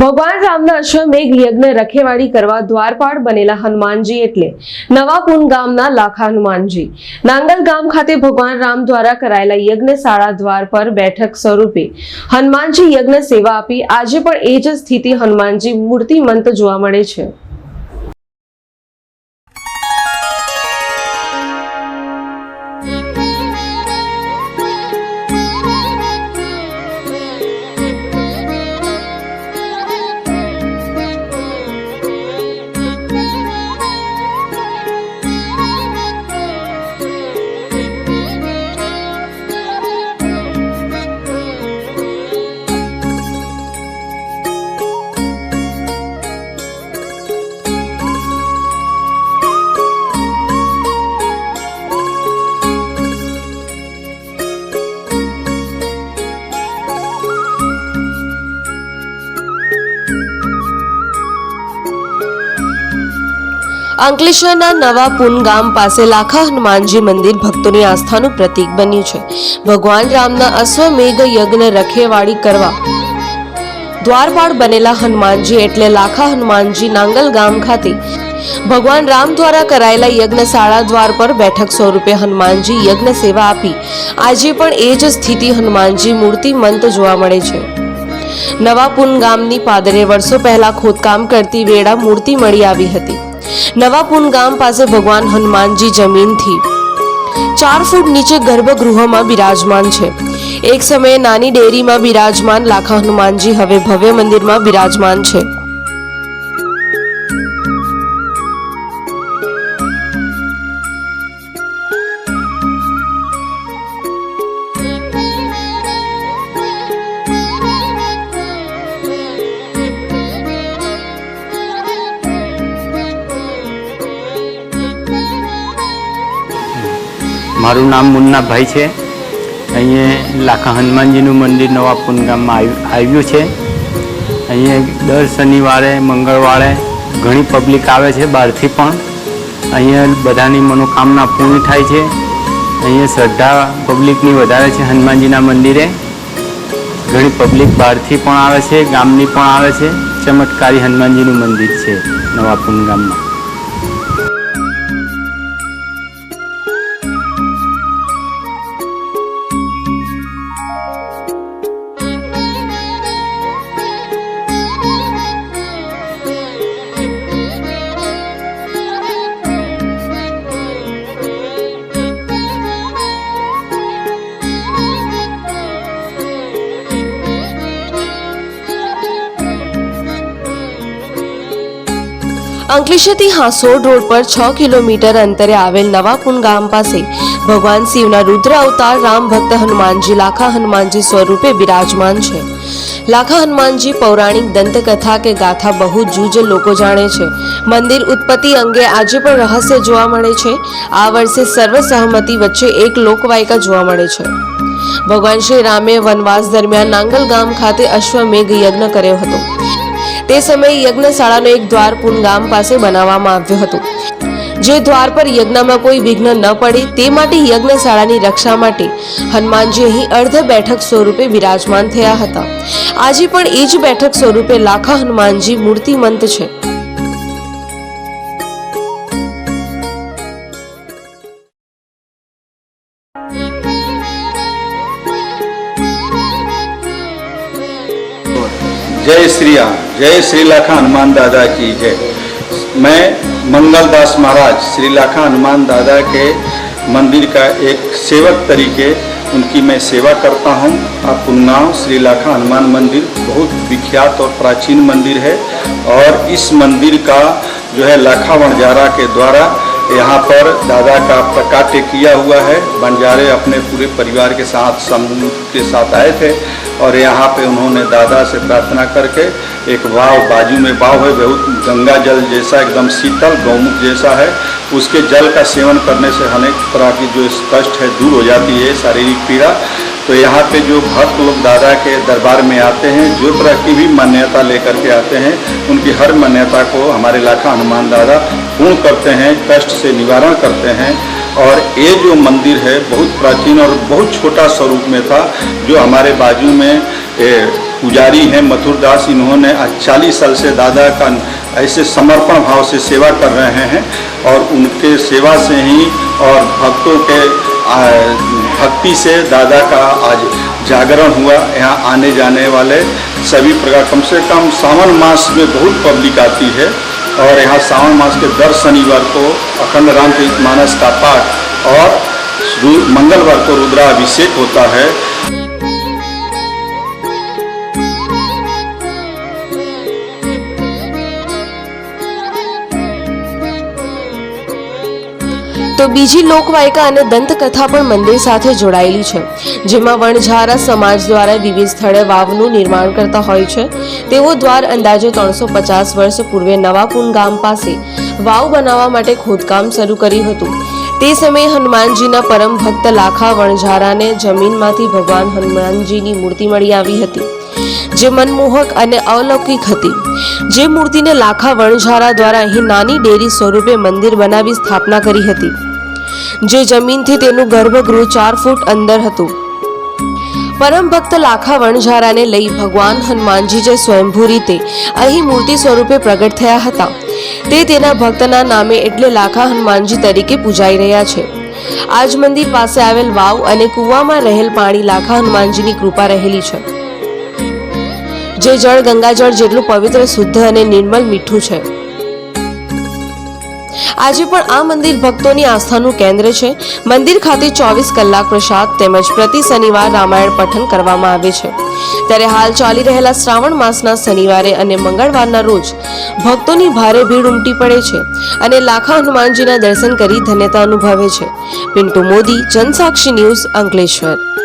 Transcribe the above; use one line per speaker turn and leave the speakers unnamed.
ભગવાન રામના અશ્વમેઘ યજ્ઞ રખેવાળી કરવા દ્વારપાળ બનેલા હનુમાનજી એટલે નવાપુન ગામના લાખા હનુમાનજી. નાંગલ ગામ ખાતે ભગવાન રામ દ્વારા કરાયેલા યજ્ઞ શાળા દ્વાર પર બેઠક સ્વરૂપે હનુમાનજી યજ્ઞ સેવા આપી. આજે પણ એ જ સ્થિતિ હનુમાનજી મૂર્તિમંત જોવા મળે છે. અંકલેશ્વરના નવા પુન ગામ પાસે લાખા હનુમાનજી મંદિર ભક્તોની આસ્થાનું પ્રતીક બન્યું છે. ભગવાન રામના અશ્વમેઘ યજ્ઞ રખેવાળી કરવા દ્વારપાળ બનેલા હનુમાનજી એટલે લાખા હનુમાનજી નાંગલ ગામ ખાતે ભગવાન રામ દ્વારા કરાયેલા યજ્ઞશાળા દ્વાર પર બેઠક સ્વરૂપે હનુમાનજી યજ્ઞ સેવા આપી. આજે પણ એ જ સ્થિતિ હનુમાનજી મૂર્તિમંત જોવા મળે છે. નવાપુન ગામની પાદરે વર્ષો પહેલા ખોદકામ કરતી વેળા મૂર્તિ મળી આવી હતી. નવાપુન ગામ પાસે ભગવાન હનુમાનજી જમીનથી ચાર ફૂટ નીચે ગર્ભગૃહમાં બિરાજમાન છે. એક સમયે નાની ડેરીમાં બિરાજમાન લાખા હનુમાનજી હવે ભવ્ય મંદિરમાં બિરાજમાન છે.
મારું નામ મુન્નાભાઈ છે. અહીંયા લાખા હનુમાનજીનું મંદિર નવા પુનગામમાં આવ- આવ્યું છે. અહીંયા દર શનિવારે, મંગળવારે ઘણી પબ્લિક આવે છે, બહારથી પણ. અહીંયા બધાની મનોકામના પૂર્ણ થાય છે. અહીંયા શ્રદ્ધા પબ્લિકની વધારે છે હનુમાનજીના મંદિરે. ઘણી પબ્લિક બહારથી પણ આવે છે, ગામની પણ આવે છે. ચમત્કારી હનુમાનજીનું મંદિર છે નવા પુન
અંકલેશ્વરથી હાંસોડ રોડ પર છ કિલોમીટર અંતરે આવેલ નવાકુંડ ગામ પાસે ભગવાન શિવના રુદ્ર અવતાર રામ ભક્ત હનુમાનજી, લાખા હનુમાનજી સ્વરૂપે બિરાજમાન છે. લાખા હનુમાનજી પૌરાણિક દંતકથા કે ગાથા બહુ જૂજ લોકો જાણે છે. મંદિર ઉત્પત્તિ અંગે આજે પણ રહસ્ય જોવા મળે છે. આ વર્ષે સર્વસહમતિ વચ્ચે એક લોકવાયકા જોવા મળે છે. ભગવાન શ્રી રામે વનવાસ દરમિયાન નાંગલ ગામ ખાતે અશ્વમેઘ યજ્ઞ કર્યો હતો. તે સમયે યજ્ઞશાળાનો એક દ્વાર પુનગામ પાસે બનાવવામાં આવ્યો હતો. જે દ્વાર પર યજ્ઞમાં કોઈ વિઘ્ન ન પડે, તે માટે યજ્ઞશાળાની રક્ષા માટે હનુમાનજી અહીં અર્ધ બેઠક સ્વરૂપે બિરાજમાન થયા હતા. આજે પણ એ જ બેઠક સ્વરૂપે લાખા હનુમાનજી મૂર્તિમંત છે.
जय श्री राम। जय श्री लाखा हनुमान दादा की जय। मैं मंगलदास महाराज, श्री लाखा हनुमान दादा के मंदिर का एक सेवक तरीके, उनकी मैं सेवा करता हूँ। आप उन्नाव श्री लाखा हनुमान मंदिर, बहुत विख्यात और प्राचीन मंदिर है। और इस मंदिर का जो है लाखा वणजारा के द्वारा यहाँ पर दादा का प्रकाट्य किया हुआ है। बंजारे अपने पूरे परिवार के साथ, समूह के साथ आए थे और यहाँ पे उन्होंने दादा से प्रार्थना करके एक वाव, बाजू में वाव है, बहुत गंगा जल जैसा, एकदम शीतल, गौमुख जैसा है। उसके जल का सेवन करने से अनेक तरह की जो कष्ट है, दूर हो जाती है, शारीरिक पीड़ा। तो यहाँ पे जो भक्त लोग दादा के दरबार में आते हैं, जो तरह की भी मान्यता लेकर के आते हैं, उनकी हर मान्यता को हमारे लाखा हनुमान दादा पूर्ण करते हैं, कष्ट से निवारण करते हैं। और ये जो मंदिर है, बहुत प्राचीन और बहुत छोटा स्वरूप में था, जो हमारे बाजू में पुजारी हैं मथुर दास, इन्होंने आज चालीस साल से दादा का ऐसे समर्पण भाव से सेवा कर रहे हैं और उनके सेवा से ही और भक्तों के भक्ति से दादा का आज जागरण हुआ। यहाँ आने जाने वाले सभी प्रकार कम से कम सावन मास में बहुत पब्लिक आती है और यहाँ सावन मास के दर शनिवार को अखंड रामचरित मानस का पाठ और मंगलवार को रुद्राभिषेक होता है।
તો બીજી લોકવાયકા અને દંતકથા પણ મંદિર સાથે જોડાયેલી છે, જેમાં વણઝારા સમાજ દ્વારા વિવિધ સ્થળે વાવનું નિર્માણ કરતા હોય છે. તેવો દ્વાર અંદાજે ત્રણસો પચાસ વર્ષ પૂર્વે નવાપુન ગામ પાસે વાવ બનાવવા માટે ખોદકામ શરૂ કર્યું હતું. તે સમયે હનુમાનજીના પરમ ભક્ત લાખા વણઝારાને જમીનમાંથી ભગવાન હનુમાનજીની મૂર્તિ મળી આવી હતી, જે મનમોહક અને અલૌકિક હતી. જે મૂર્તિને લાખા વણઝારા દ્વારા અહીં નાની ડેરી સ્વરૂપે મંદિર બનાવી સ્થાપના કરી હતી. જે જમીનથી તેનું ગર્ભગૃહ ચાર ફૂટ અંદર હતું. પરમ ભક્ત લાખા વણઝારાને લઈ ભગવાન હનુમાનજી જે સ્વયંભૂ રીતે અહીં મૂર્તિ સ્વરૂપે પ્રગટ થયા હતા. તે તેના ભક્તના નામે એટલે લાખા હનુમાનજી તરીકે પૂજાઈ રહ્યા છે. આજ મંદિર પાસે આવેલ વાવ અને કૂવામાં રહેલ પાણી લાખા હનુમાનજીની કૃપા રહેલી છે. જે જળ ગંગાજળ જેટલું પવિત્ર, શુદ્ધ અને નિર્મલ મીઠું છે. આજે પણ આ મંદિર ભક્તોની આસ્થાનું કેન્દ્ર છે. મંદિર ખાતે ચોવીસ કલાક પ્રસાદ તેમજ પ્રતિ શનિવાર રામાયણ પઠન કરવામાં આવે છે. ત્યારે હાલ ચાલી રહેલા શ્રાવણ માસના શનિવારે અને મંગળવારના રોજ ભક્તોની ભારે ભીડ ઉમટી પડે છે અને લાખા હનુમાનજીના દર્શન કરી ધન્યતા અનુભવે છે. પિન્ટુ મોદી, જનસાક્ષી ન્યૂઝ અંકલેશ્વર.